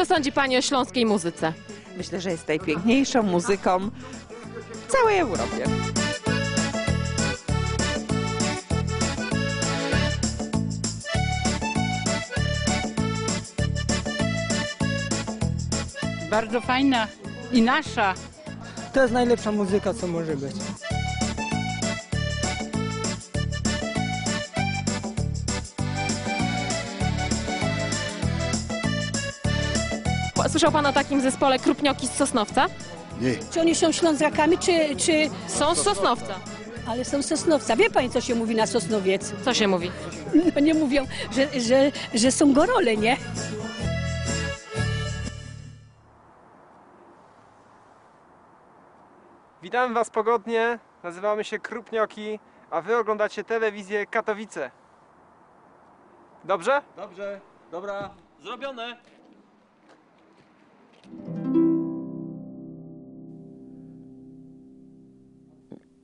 Co sądzi Pani o śląskiej muzyce? Myślę, że jest najpiękniejszą muzyką w całej Europie. Bardzo fajna i nasza. To jest najlepsza muzyka, co może być. Słyszał Pan o takim zespole Krupnioki z Sosnowca? Czy oni są Ślązakami, czy, czy... Są z Sosnowca. Ale są z Sosnowca. Wie pani, co się mówi na Sosnowiec? Co się mówi? No nie mówią, że, że, że są gorole, nie? Witamy Was pogodnie, nazywamy się Krupnioki, a Wy oglądacie telewizję Katowice. Dobrze? Dobrze, dobra, zrobione.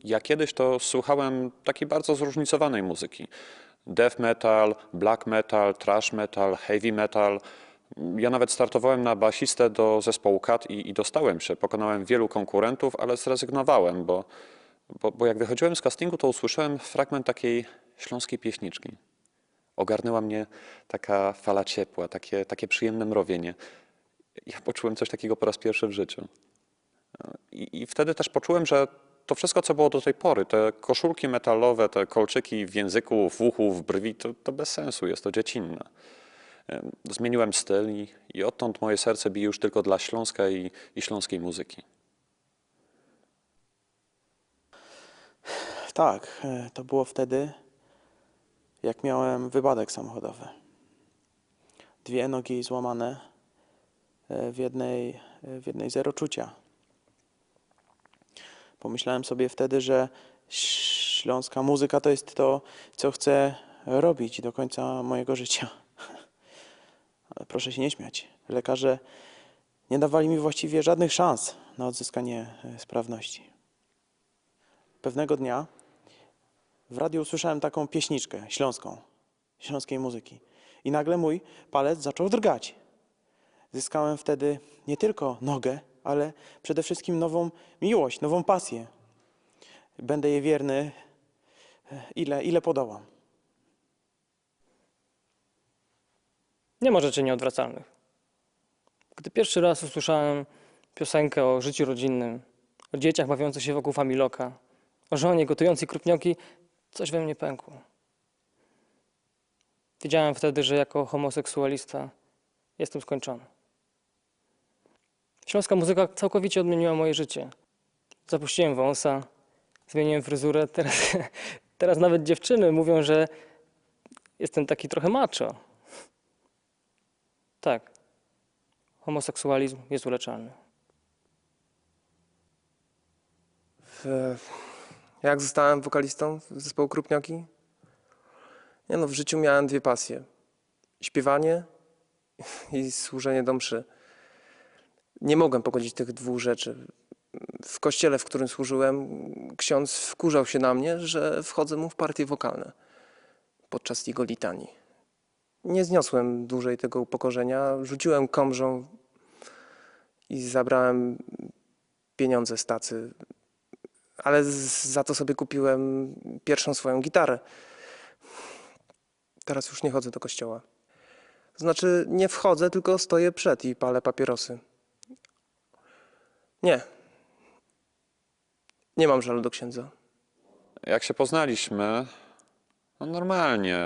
Ja kiedyś to słuchałem takiej bardzo zróżnicowanej muzyki. Death metal, black metal, thrash metal, heavy metal. Ja nawet startowałem na basistę do zespołu Kat i, i dostałem się. Pokonałem wielu konkurentów, ale zrezygnowałem, bo, bo, bo jak wychodziłem z castingu, to usłyszałem fragment takiej śląskiej pieśniczki. Ogarnęła mnie taka fala ciepła, takie, takie przyjemne mrowienie. Ja poczułem coś takiego po raz pierwszy w życiu. I, I wtedy też poczułem, że to wszystko, co było do tej pory, te koszulki metalowe, te kolczyki w języku, w uchu, w brwi, to, to bez sensu, jest to dziecinne. Em, Zmieniłem styl i, i odtąd moje serce bije już tylko dla Śląska i, i śląskiej muzyki. Tak, e, to było wtedy, jak miałem wypadek samochodowy. Dwie nogi złamane w jednej, e, w jednej zero czucia. Pomyślałem sobie wtedy, że śląska muzyka to jest to, co chcę robić do końca mojego życia. Proszę się nie śmiać. Lekarze nie dawali mi właściwie żadnych szans na odzyskanie e, sprawności. Pewnego dnia w radiu usłyszałem taką pieśniczkę śląską, śląskiej muzyki. I nagle mój palec zaczął drgać. Zyskałem wtedy nie tylko nogę, ale przede wszystkim nową miłość, nową pasję. Będę jej wierny, e, ile, ile podołam. Nie ma rzeczy nieodwracalnych. Gdy pierwszy raz usłyszałem piosenkę o życiu rodzinnym, o dzieciach bawiących się wokół familoka, o żonie gotującej krupnioki, coś we mnie pękło. Wiedziałem wtedy, że jako homoseksualista jestem skończony. Śląska muzyka całkowicie odmieniła moje życie. Zapuściłem wąsa, zmieniłem fryzurę. Teraz, teraz nawet dziewczyny mówią, że jestem taki trochę macho. Tak. Homoseksualizm jest uleczalny. Jak zostałem wokalistą zespołu Krupnioki? Nie no, w życiu miałem dwie pasje. Śpiewanie i służenie do mszy. Nie mogłem pogodzić tych dwóch rzeczy. W kościele, w którym służyłem, ksiądz wkurzał się na mnie, że wchodzę mu w partie wokalne podczas jego litanii. Nie zniosłem dłużej tego upokorzenia. Rzuciłem komrzą i zabrałem pieniądze z tacy. Ale za to sobie kupiłem pierwszą swoją gitarę. Teraz już nie chodzę do kościoła. Znaczy, nie wchodzę, tylko stoję przed i palę papierosy. Nie. Nie mam żalu do księdza. Jak się poznaliśmy, no normalnie,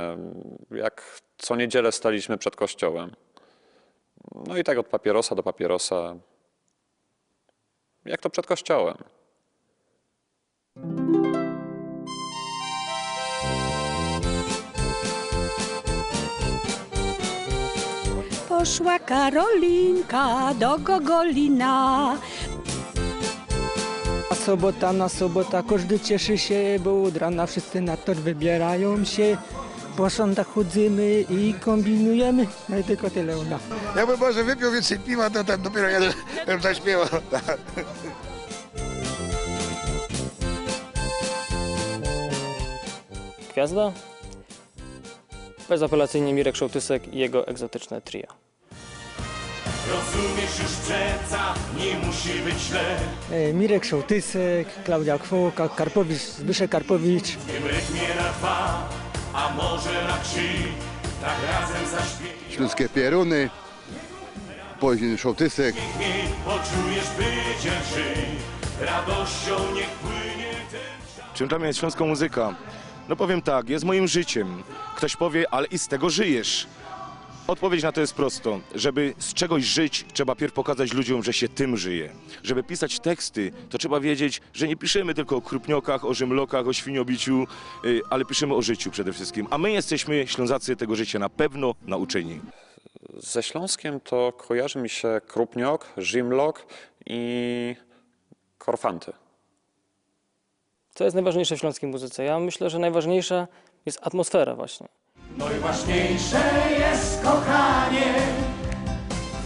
jak co niedzielę staliśmy przed kościołem. No i tak od papierosa do papierosa, jak to przed kościołem. Poszła Karolinka do Gogolina. Sobota na sobota każdy cieszy się, bo od rana wszyscy na tor wybierają się. Po sądach chodzimy i kombinujemy. No i tylko tyle u nas. Jakby może wypił więcej piwa, to ten dopiero jeden bym zaśpiewał. Gwiazda? Bezapelacyjnie Mirek Szołtysek i jego egzotyczne trio. Rozumiesz już przeca, nie musi być źle. Mirek Sołtysek, Klaudia Kwok, Karpowicz, Zbyszek Karpowicz. W tym rytmie na dwa, a może na trzy. Tak razem zaśpiewaj, Śląskie pieruny, później Szołtysek. poczujesz bycie żyj. Radością niech płynie ten Czym dla mnie jest śląska muzyka? No powiem tak, jest moim życiem. Ktoś powie, ale i z tego żyjesz. Odpowiedź na to jest prosto. Żeby z czegoś żyć, trzeba pierw pokazać ludziom, że się tym żyje. Żeby pisać teksty, to trzeba wiedzieć, że nie piszemy tylko o krupniokach, o rzymlokach, o świniobiciu, y, ale piszemy o życiu przede wszystkim. A my jesteśmy, Ślązacy, tego życia na pewno nauczeni. Ze Śląskiem to kojarzy mi się krupniok, żimlok i korfanty. Co jest najważniejsze w śląskiej muzyce? Ja myślę, że najważniejsza jest atmosfera właśnie. Najważniejsze jest kochanie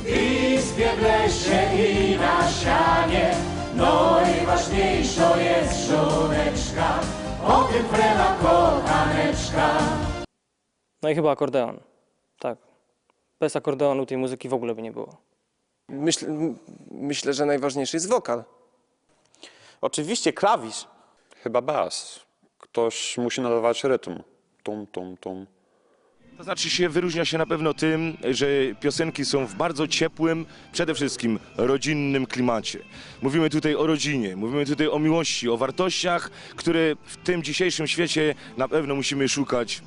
w izbie, w lesie i na sianie. Najważniejsza jest żoneczka, o tym frela kochaneczka. No i chyba akordeon. Tak. Bez akordeonu tej muzyki w ogóle by nie było. Myśl, myślę, że najważniejszy jest wokal. Oczywiście klawisz. Chyba bas. Ktoś musi nadawać rytm. Tum, tum, tum. To znaczy się wyróżnia się na pewno tym, że piosenki są w bardzo ciepłym, przede wszystkim rodzinnym klimacie. Mówimy tutaj o rodzinie, mówimy tutaj o miłości, o wartościach, które w tym dzisiejszym świecie na pewno musimy szukać.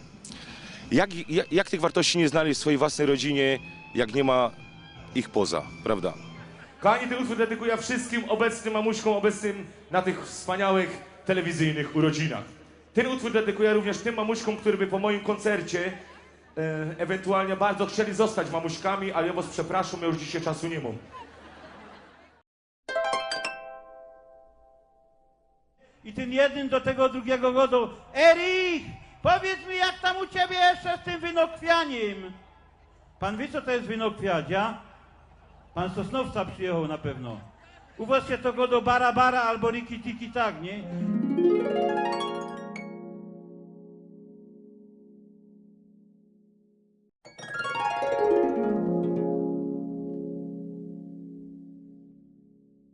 Jak, jak, jak tych wartości nie znaleźć w swojej własnej rodzinie, jak nie ma ich poza, prawda? Kochani, ten utwór dedykuję wszystkim obecnym mamuśkom, obecnym na tych wspaniałych telewizyjnych urodzinach. Ten utwór dedykuję również tym mamuśkom, które by po moim koncercie ewentualnie bardzo chcieli zostać mamuśkami, ale ja was przepraszam, ja już dzisiaj czasu nie mam. I tym jednym do tego drugiego godu. Erich, powiedz mi jak tam u ciebie jeszcze z tym wynokwianiem? Pan wie co to jest wynokwiadzia? Pan Sosnowca przyjechał na pewno. U was się to godo bara bara albo riki tiki tak, nie?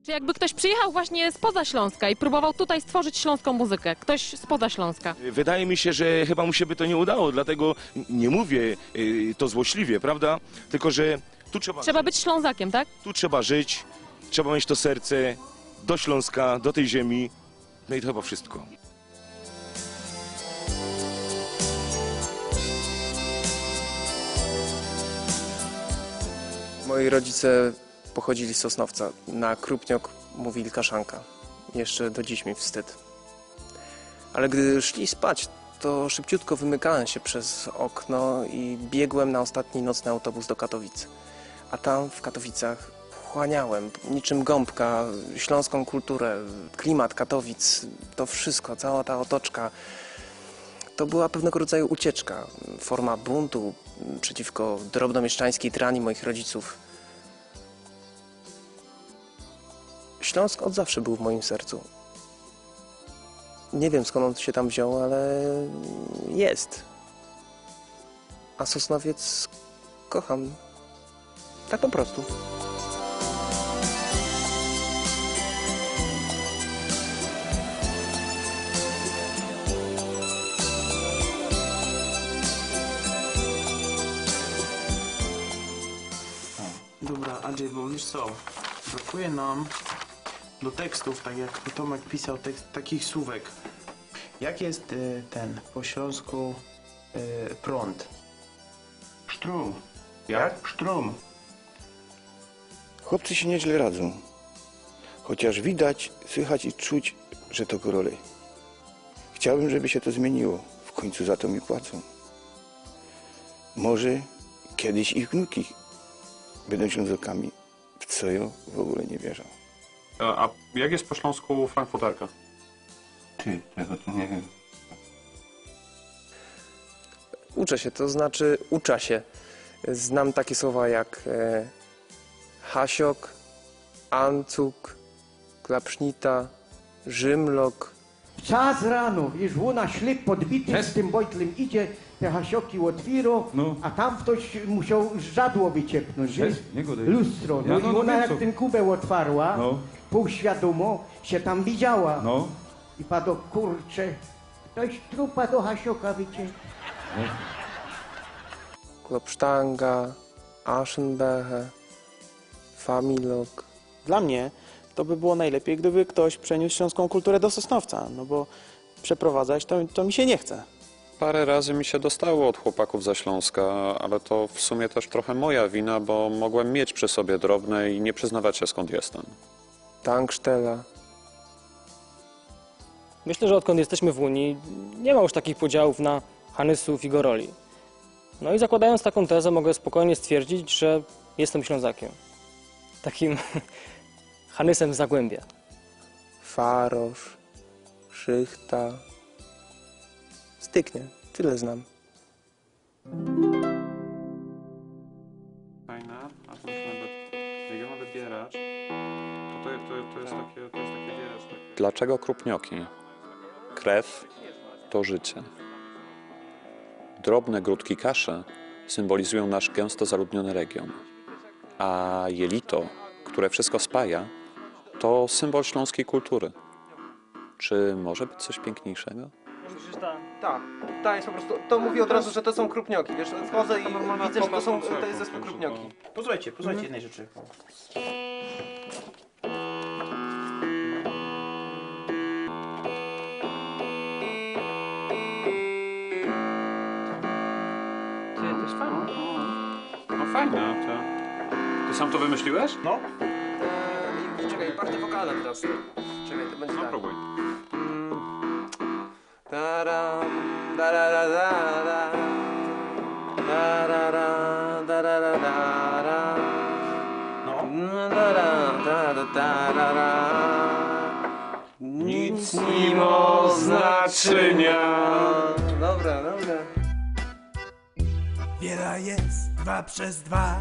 Czy jakby ktoś przyjechał właśnie spoza Śląska i próbował tutaj stworzyć śląską muzykę? Ktoś spoza Śląska. Wydaje mi się, że chyba mu się by to nie udało, dlatego nie mówię y, to złośliwie, prawda? Tylko, że tu trzeba, Trzeba być Ślązakiem, tak? tu trzeba żyć, trzeba mieć to serce do Śląska, do tej ziemi. No i to chyba wszystko. Moi rodzice pochodzili z Sosnowca. Na Krupniok mówili kaszanka. Jeszcze do dziś mi wstyd. Ale gdy szli spać, to szybciutko wymykałem się przez okno i biegłem na ostatni nocny autobus do Katowic. A tam w Katowicach wchłaniałem niczym gąbka śląską kulturę, klimat Katowic, to wszystko, cała ta otoczka. To była pewnego rodzaju ucieczka, forma buntu przeciwko drobnomieszczańskiej trani moich rodziców. Śląsk od zawsze był w moim sercu. Nie wiem skąd on się tam wziął, ale jest. A Sosnowiec kocham. Tak po prostu. Dobra, Andrzej, bo wiesz co, brakuje nam do tekstów, tak jak Tomek pisał, tekst, takich słówek. Jak jest y, ten po śląsku y, prąd? Sztrum. Jak? Sztrum. Chłopcy się nieźle radzą. Chociaż widać, słychać i czuć, że to korolej. Chciałbym, żeby się to zmieniło. W końcu za to mi płacą. Może kiedyś ich wnuki będą ślązokami, w co ja w ogóle nie wierzę. A jak jest po śląsku frankfurterka? Ty, tego to nie wiem. Uczę się, to znaczy ucza się. Znam takie słowa jak e, hasiok, ancuk, klapsznita, rzymlok, Czas rano, wiesz, łona ślep podbity z tym bojtlem idzie, te hasioki otwiero, No. a tam ktoś musiał żadło wyciepnąć, wiesz? Cześć, nie. Lustro. No, Ja, i no, no ona wiem, jak co- ten kubeł otwarła, No. Półświadomo się tam widziała. No. I padło, kurcze, ktoś trupa do hasioka wyciekł. Klopsztanga, Aschenbecher, Familok. Dla mnie to by było najlepiej, gdyby ktoś przeniósł śląską kulturę do Sosnowca, no bo przeprowadzać to, to mi się nie chce. Parę razy mi się dostało od chłopaków ze Śląska, ale to w sumie też trochę moja wina, bo mogłem mieć przy sobie drobne i nie przyznawać się skąd jestem. Tankstella. Myślę, że odkąd jesteśmy w Unii, nie ma już takich podziałów na Hanysów i Goroli. No i zakładając taką tezę, mogę spokojnie stwierdzić, że jestem Ślązakiem. Takim Hanysem z Zagłębia. Farosz, Szychta. Styknie, tyle znam. Fajna, a to jak ją wybierać, to, jest takie, to jest takie, wiesz... Dlaczego krupnioki? Krew to życie. Drobne grudki kaszy symbolizują nasz gęsto zaludniony region. A jelito, które wszystko spaja, to symbol śląskiej kultury. Czy może być coś piękniejszego? Tak, to jest po prostu, to mówi od razu, że to są krupnioki, wiesz, wchodzę i widzę, że to są, to jest zespół krupnioki. Posłuchajcie, posłuchajcie jednej rzeczy. Jest fajne. No fajne, to... Ty sam to wymyśliłeś? No. Eee, czekaj, party wokalne teraz. Czekaj, to będzie No tak. próbuj. Taram, dararara, darara, dararara. No. Nic nie ma znaczenia. Jest dwa przez dwa.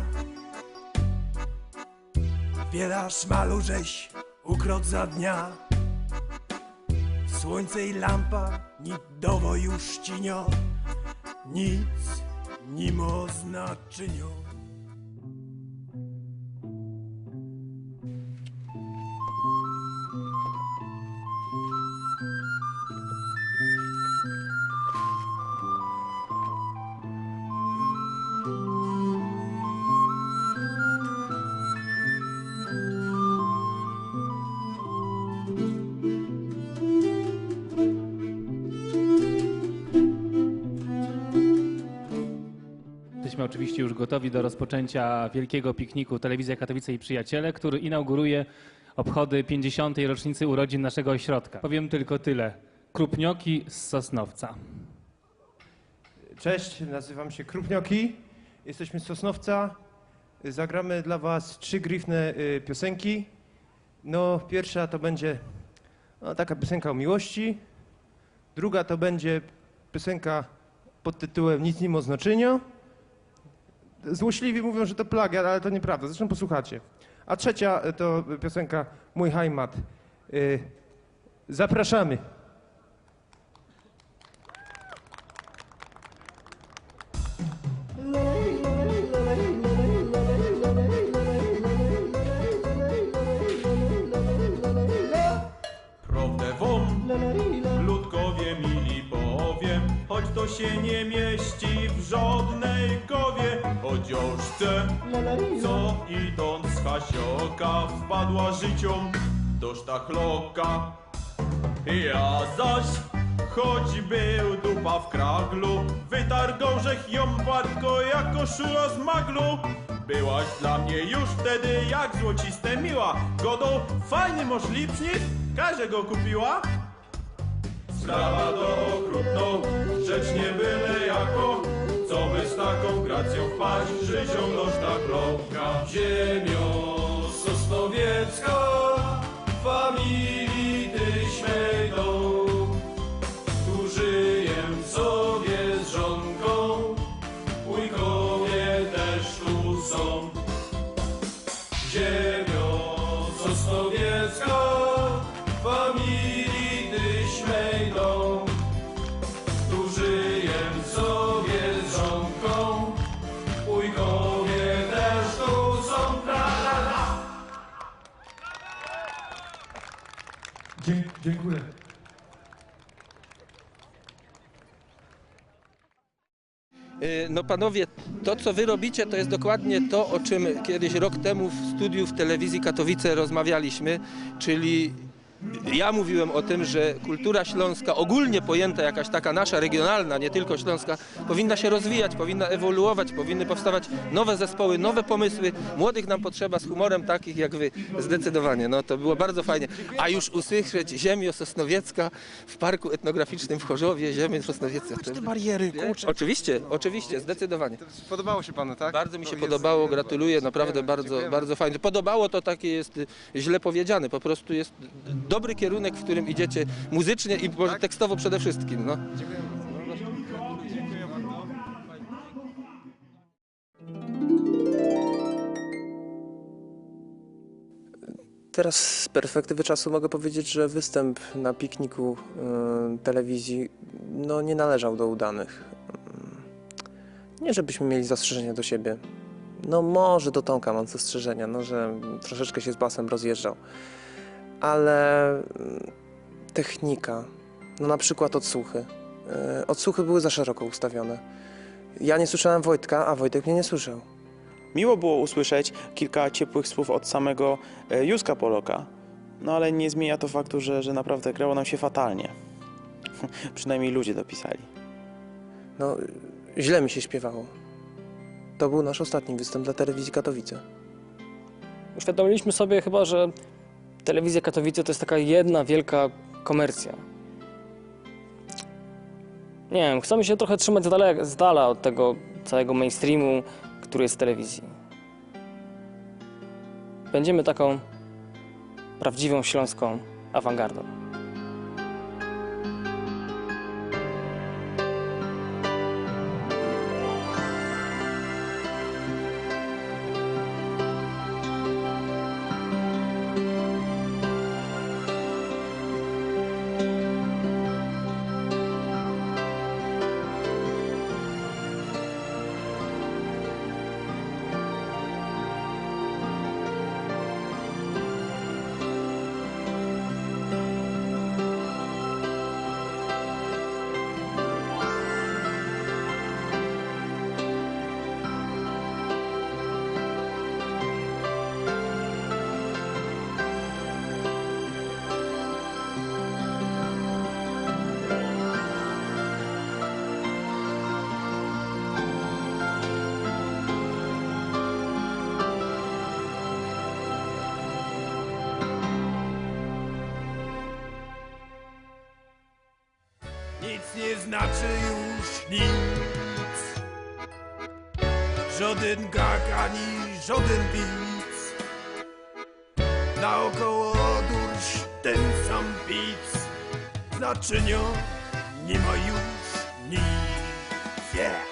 Wiela szmalu żeś ukrot za dnia. Słońce i lampa, nic dowo już cinio. Nic nie ma Jesteśmy oczywiście już gotowi do rozpoczęcia wielkiego pikniku Telewizja Katowice i Przyjaciele, który inauguruje obchody 50. rocznicy urodzin naszego ośrodka. Powiem tylko tyle. Krupnioki z Sosnowca. Cześć, nazywam się Krupnioki. Jesteśmy z Sosnowca. Zagramy dla Was trzy gryfne y, piosenki. No, pierwsza to będzie no, taka piosenka o miłości. Druga to będzie piosenka pod tytułem Nic nie ma. Złośliwi mówią, że to plagiat, ale to nieprawda. Zresztą posłuchacie. A trzecia y, to piosenka Mój Heimat. Y, Zapraszamy. Do sztachloka. Ja zaś, choć był dupa w kraglu, wytargał żech ją wartko jak koszula z maglu. Byłaś dla mnie już wtedy jak złociste miła, godą fajny moż lipśnik, każe go kupiła. Sprawa do okrutną, rzecz nie byle jako, co by z taką gracją wpaść życią do sztachloka. Ziemio sosnowiecka, família. Dziękuję. Y, No panowie, to co wy robicie, to jest dokładnie to, o czym kiedyś rok temu w studiu w telewizji Katowice rozmawialiśmy, czyli ja mówiłem o tym, że kultura śląska, ogólnie pojęta jakaś taka nasza, regionalna, nie tylko śląska, powinna się rozwijać, powinna ewoluować, powinny powstawać nowe zespoły, nowe pomysły. Młodych nam potrzeba z humorem takich jak wy, zdecydowanie. No to było bardzo fajnie. A już usłyszeć ziemię sosnowiecka w Parku Etnograficznym w Chorzowie, ziemię sosnowiecka. To... Te bariery, kurczę. Oczywiście, oczywiście, zdecydowanie. Podobało się panu, tak? Bardzo mi się podobało, gratuluję, naprawdę bardzo, bardzo fajnie. Podobało to takie jest źle powiedziane, po prostu jest dobry kierunek, w którym idziecie muzycznie i może tekstowo przede wszystkim. No. Teraz z perspektywy czasu mogę powiedzieć, że występ na pikniku y, telewizji no, nie należał do udanych. Y, Nie, żebyśmy mieli zastrzeżenia do siebie. No może do Tomka mam zastrzeżenia, no, że troszeczkę się z basem rozjeżdżał. Ale y, technika, no na przykład odsłuchy. Y, Odsłuchy były za szeroko ustawione. Ja nie słyszałem Wojtka, a Wojtek mnie nie słyszał. Miło było usłyszeć kilka ciepłych słów od samego e, Józka Poloka, no ale nie zmienia to faktu, że, że naprawdę grało nam się fatalnie. Przynajmniej ludzie dopisali. No, źle mi się śpiewało. To był nasz ostatni występ dla telewizji Katowice. Uświadomiliśmy sobie chyba, że telewizja Katowice to jest taka jedna wielka komercja. Nie wiem, chcemy się trochę trzymać z dala, z dala od tego całego mainstreamu, który jest w telewizji. Będziemy taką prawdziwą śląską awangardą. Znaczy już nic. Żaden gag ani żaden bic. Naokoło durś ten sam pic. Znaczenia nie ma już nic. Yeah.